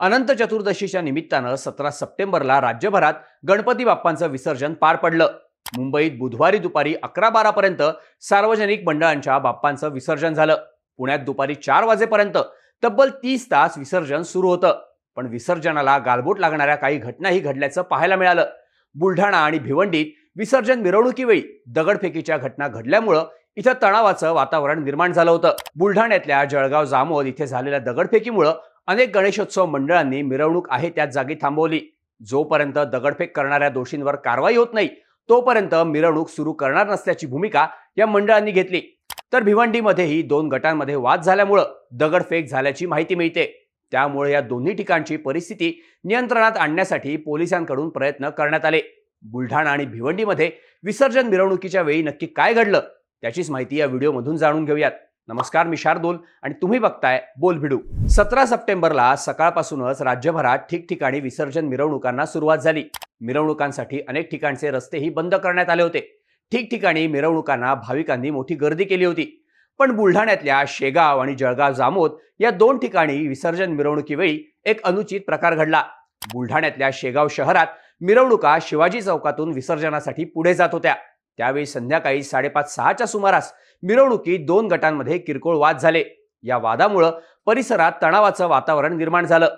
अनंत चतुर्दशीच्या निमित्तानं सतरा सप्टेंबरला राज्यभरात गणपती बाप्पांचं विसर्जन पार पडलं. मुंबईत बुधवारी दुपारी अकरा बारापर्यंत सार्वजनिक मंडळांच्या बाप्पांचं विसर्जन झालं. पुण्यात दुपारी चार वाजेपर्यंत तब्बल तीस तास विसर्जन सुरू होतं. पण विसर्जनाला गालबोट लागणाऱ्या काही घटनाही घडल्याचं पाहायला मिळालं. बुलढाणा आणि भिवंडीत विसर्जन मिरवणुकीवेळी दगडफेकीच्या घटना घडल्यामुळं इथं तणावाचं वातावरण निर्माण झालं होतं. बुलढाण्यातल्या जळगाव जामोद इथे झालेल्या दगडफेकीमुळं अनेक गणेशोत्सव मंडळांनी मिरवणूक आहे त्याच जागी थांबवली. जोपर्यंत दगडफेक करणाऱ्या दोषींवर कारवाई होत नाही तोपर्यंत मिरवणूक सुरू करणार नसल्याची भूमिका या मंडळांनी घेतली. तर भिवंडीमध्येही दोन गटांमध्ये वाद झाल्यामुळं दगडफेक झाल्याची माहिती मिळते. त्यामुळे या दोन्ही ठिकाणची परिस्थिती नियंत्रणात आणण्यासाठी पोलिसांकडून प्रयत्न करण्यात आले. बुलढाणा आणि भिवंडीमध्ये विसर्जन मिरवणुकीच्या वेळी नक्की काय घडलं त्याचीच माहिती या व्हिडिओमधून जाणून घेऊयात. नमस्कार मी शार्दूल आणि तुम्ही बघताय बोल भिडू. सतरा सप्टेंबरला सकाळपासूनच राज्यभरात ठिकठिकाणी विसर्जन मिरवणुकांना सुरुवात झाली. मिरवणुकांसाठी अनेक ठिकाणचे रस्तेही बंद करण्यात आले होते. ठिकठिकाणी मिरवणुकांना भाविकांनी मोठी गर्दी केली होती. पण बुलढाण्यातल्या शेगाव आणि जळगाव जामोद या दोन ठिकाणी विसर्जन मिरवणुकीवेळी एक अनुचित प्रकार घडला. बुलढाण्यातल्या शेगाव शहरात मिरवणुका शिवाजी चौकातून विसर्जनासाठी पुढे जात होत्या. त्यावेळी संध्याकाळी साडेपाच सहाच्या सुमारास मिरवणुकीत दोन गटांमध्ये किरकोळ वाद झाले. या वादामुळं परिसरात तणावाचं वातावरण निर्माण झालं.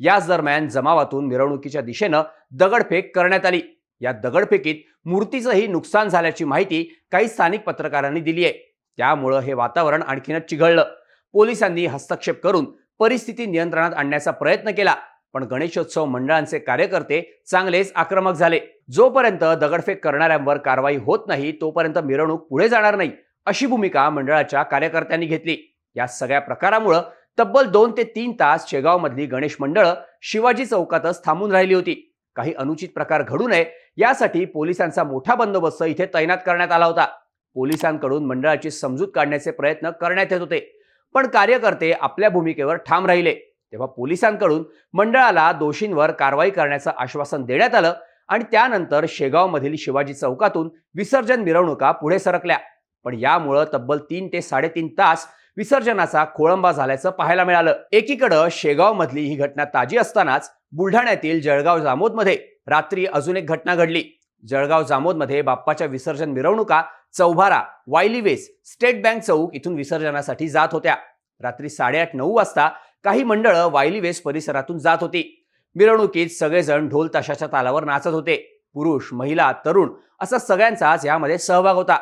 याच दरम्यान जमावातून मिरवणुकीच्या दिशेनं दगडफेक करण्यात आली. या दगडफेकीत मूर्तीचंही नुकसान झाल्याची माहिती काही स्थानिक पत्रकारांनी दिली आहे त्यामुळं हे वातावरण आणखीनच चिघळलं. पोलिसांनी हस्तक्षेप करून परिस्थिती नियंत्रणात आणण्याचा प्रयत्न केला. पण गणेशोत्सव मंडळांचे कार्यकर्ते चांगलेच आक्रमक झाले. जोपर्यंत दगडफेक करणाऱ्यांवर कारवाई होत नाही तोपर्यंत मिरवणूक पुढे जाणार नाही अशी भूमिका मंडळाच्या कार्यकर्त्यांनी घेतली. या सगळ्या प्रकारामुळं तब्बल दोन ते तीन तास शेगावमधली गणेश मंडळं शिवाजी चौकातच थांबून राहिली होती. काही अनुचित प्रकार घडू नये यासाठी पोलिसांचा मोठा बंदोबस्त इथे तैनात करण्यात आला होता. पोलिसांकडून मंडळाची समजूत काढण्याचे प्रयत्न करण्यात येत होते. पण कार्यकर्ते आपल्या भूमिकेवर ठाम राहिले. तेव्हा पोलिसांकडून मंडळाला दोषींवर कारवाई करण्याचं आश्वासन देण्यात आलं. आणि त्यानंतर शेगावमधील शिवाजी चौकातून विसर्जन मिरवणुका पुढे सरकल्या. पण यामुळं तब्बल तीन ते साडेतीन तास विसर्जनाचा खोळंबा झाल्याचं पाहायला मिळालं. एकीकडं शेगावमधली ही घटना ताजी असतानाच बुलढाण्यातील जळगाव जामोदमध्ये रात्री अजून एक घटना घडली. जळगाव जामोदमध्ये बाप्पाच्या विसर्जन मिरवणुका चौभारा वायलीवेस स्टेट बँक चौक इथून विसर्जनासाठी जात होत्या. रात्री साडेआठ नऊ वाजता काही मंडळं वायलीवेस परिसरातून जात होती. मिरवणुकीत सगळेजण ढोल ताशाच्या तालावर नाचत होते. पुरुष महिला तरुण असा सगळ्यांचाच यामध्ये सहभाग होता.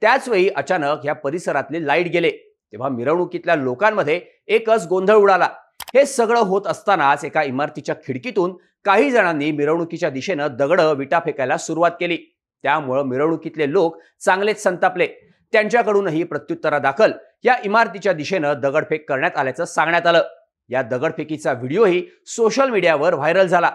त्याचवेळी अचानक या परिसरातले लाइट गेले. तेव्हा मिरवणुकीतल्या लोकांमध्ये एकच गोंधळ उडाला. हे सगळं होत असतानाच एका इमारतीच्या खिडकीतून काही जणांनी मिरवणुकीच्या दिशेनं दगडं विटा फेकायला सुरुवात केली. त्यामुळं मिरवणुकीतले लोक चांगलेच संतापले. त्यांच्याकडूनही प्रत्युत्तरादाखल या इमारतीच्या दिशेनं दगडफेक करण्यात आल्याचं सांगण्यात आलं. या दगडफेकीचा व्हिडिओही सोशल मीडियावर व्हायरल झाला.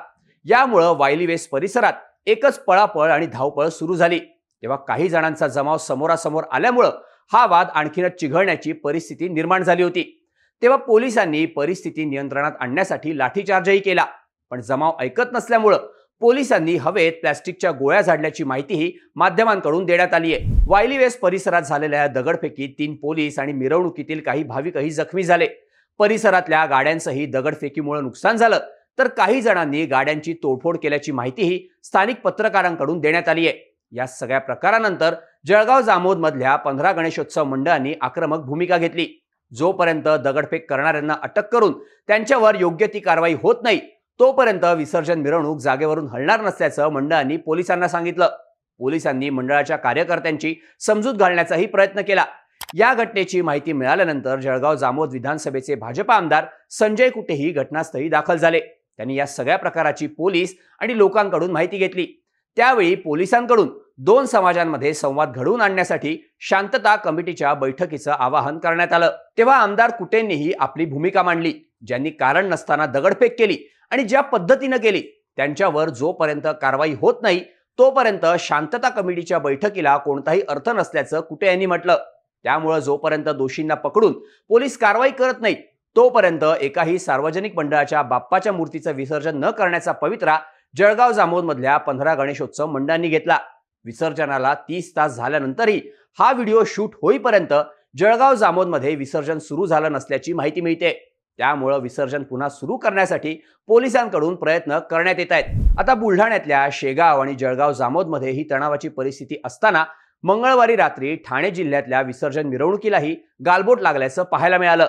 यामुळं वायली वेस परिसरात एकच पळापळ आणि धावपळ सुरू झाली. तेव्हा काही जणांचा जमाव समोरासमोर आल्यामुळं हा वाद आणखीनच चिघळण्याची परिस्थिती निर्माण झाली होती. तेव्हा पोलिसांनी परिस्थिती नियंत्रणात आणण्यासाठी लाठीचार्जही केला. पण जमाव ऐकत नसल्यामुळं पोलिसांनी हवेत प्लॅस्टिकच्या गोळ्या झाडल्याची माहितीही माध्यमांकडून देण्यात आली आहे वायली वेस परिसरात झालेल्या दगडफेकीत तीन पोलीस आणि मिरवणुकीतील काही भाविकही जखमी झाले. परिसरातल्या गाड्यांचंही दगडफेकीमुळे नुकसान झालं. तर काही जणांनी गाड्यांची तोडफोड केल्याची माहितीही स्थानिक पत्रकारांकडून देण्यात आली आहे. या सगळ्या प्रकारानंतर जळगाव जामोद मधल्या पंधरा गणेशोत्सव मंडळांनी आक्रमक भूमिका घेतली. जोपर्यंत दगडफेक करणाऱ्यांना अटक करून त्यांच्यावर योग्य ती कारवाई होत नाही तोपर्यंत विसर्जन मिरवणूक जागेवरून हलणार नसल्याचं मंडळांनी पोलिसांना सांगितलं. पोलिसांनी मंडळाच्या कार्यकर्त्यांची समजूत घालण्याचाही प्रयत्न केला. या घटनेची माहिती मिळाल्यानंतर जळगाव जामोद विधानसभेचे भाजपा आमदार संजय कुटेही घटनास्थळी दाखल झाले. त्यांनी या सगळ्या प्रकाराची पोलीस आणि लोकांकडून माहिती घेतली. त्यावेळी पोलिसांकडून दोन समाजांमध्ये संवाद घडवून आणण्यासाठी शांतता कमिटीच्या बैठकीचं आवाहन करण्यात आलं. तेव्हा आमदार कुटेंनीही आपली भूमिका मांडली. ज्यांनी कारण नसताना दगडफेक केली आणि ज्या पद्धतीनं केली त्यांच्यावर जोपर्यंत कारवाई होत नाही तोपर्यंत शांतता कमिटीच्या बैठकीला कोणताही अर्थ नसल्याचं कुटे यांनी म्हटलं. त्यामुळं जोपर्यंत दोषींना पकडून पोलीस कारवाई करत नाहीत तोपर्यंत एकाही सार्वजनिक मंडळाच्या बाप्पाच्या मूर्तीचं विसर्जन न करण्याचा पवित्रा जळगाव जामोदमधल्या पंधरा गणेशोत्सव मंडळांनी घेतला. विसर्जनाला तीस तास झाल्यानंतरही हा व्हिडिओ शूट होईपर्यंत जळगाव जामोदमध्ये विसर्जन सुरू झालं नसल्याची माहिती मिळते. त्यामुळं विसर्जन पुन्हा सुरू करण्यासाठी पोलिसांकडून प्रयत्न करण्यात येत आहेत. आता बुलढाण्यातल्या शेगाव आणि जळगाव जामोदमध्ये ही तणावाची परिस्थिती असताना मंगळवारी रात्री ठाणे जिल्ह्यातल्या विसर्जन मिरवणुकीलाही गालबोट लागल्याचं पाहायला मिळालं.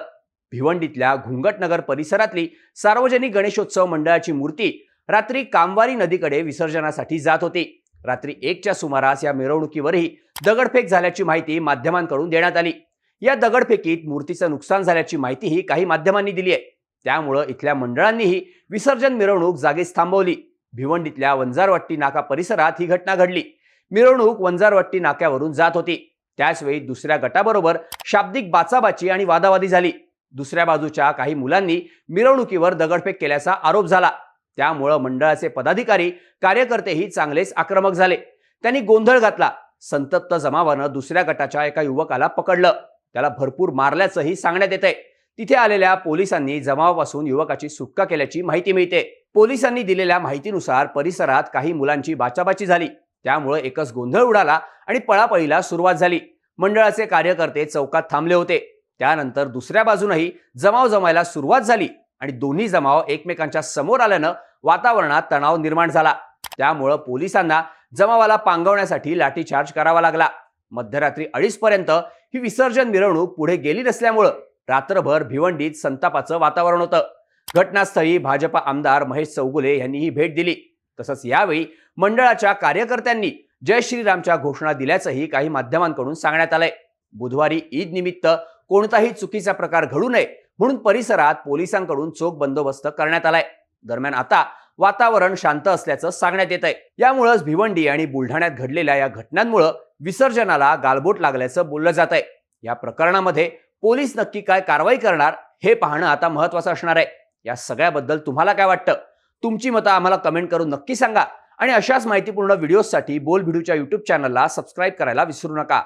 भिवंडीतल्या घुंगटनगर परिसरातली सार्वजनिक गणेशोत्सव मंडळाची मूर्ती रात्री कामवारी नदीकडे विसर्जनासाठी जात होती. रात्री एकच्या सुमारास या मिरवणुकीवरही दगडफेक झाल्याची माहिती माध्यमांकडून देण्यात आली. या दगडफेकीत मूर्तीचं नुकसान झाल्याची माहितीही काही माध्यमांनी दिली आहे. त्यामुळं इथल्या मंडळांनीही विसर्जन मिरवणूक जागीच थांबवली. भिवंडीतल्या वंजारवट्टी नाका परिसरात ही घटना घडली. मिरवणूक वंजारवट्टी नाक्यावरून जात होती. त्याचवेळी दुसऱ्या गटाबरोबर शाब्दिक बाचाबाची आणि वादावादी झाली. दुसऱ्या बाजूच्या काही मुलांनी मिरवणुकीवर दगडफेक केल्याचा आरोप झाला. त्यामुळं मंडळाचे पदाधिकारी कार्यकर्तेही चांगलेच आक्रमक झाले. त्यांनी गोंधळ घातला. संतप्त जमावानं दुसऱ्या गटाच्या एका युवकाला पकडलं. त्याला भरपूर मारल्याचंही सांगण्यात येत आहे तिथे आलेल्या पोलिसांनी जमावापासून युवकाची सुटका केल्याची माहिती मिळते. पोलिसांनी दिलेल्या माहितीनुसार परिसरात काही मुलांची बाचाबाची झाली. त्यामुळे एकच गोंधळ उडाला आणि पळापळीला सुरुवात झाली. मंडळाचे कार्यकर्ते चौकात थांबले होते. त्यानंतर दुसऱ्या बाजूनही जमाव जमायला सुरुवात झाली आणि दोन्ही जमाव एकमेकांच्या समोर आल्यानं वातावरणात तणाव निर्माण झाला. त्यामुळं पोलिसांना जमावाला पांगवण्यासाठी लाठीचार्ज करावा लागला. मध्यरात्री अडीचपर्यंत ही विसर्जन मिरवणूक पुढे गेली नसल्यामुळं रात्रभर भिवंडीत संतापाचं वातावरण होतं. घटनास्थळी भाजपा आमदार महेश चौगुले यांनी ही भेट दिली. तसंच यावेळी मंडळाच्या कार्यकर्त्यांनी जय श्रीरामच्या घोषणा दिल्याचंही काही माध्यमांकडून सांगण्यात आलंय. बुधवारी ईद निमित्त कोणताही चुकीचा प्रकार घडू नये म्हणून परिसरात पोलिसांकडून चोख बंदोबस्त करण्यात आलाय. दरम्यान आता वातावरण शांत असल्याचं सांगण्यात येत आहे यामुळंच भिवंडी आणि बुलढाण्यात घडलेल्या या घटनांमुळं विसर्जनाला गालबोट लागल्याचं बोललं जात आहे या प्रकरणामध्ये पोलीस नक्की काय कारवाई करणार हे पाहणं आता महत्वाचं असणार आहे. या सगळ्याबद्दल तुम्हाला काय वाटतं? तुमची मतं आम्हाला कमेंट करून नक्की सांगा. आणि अशाच माहितीपूर्ण व्हिडिओजसाठी बोल भिडूच्या युट्यूब चॅनलला सबस्क्राईब करायला विसरू नका.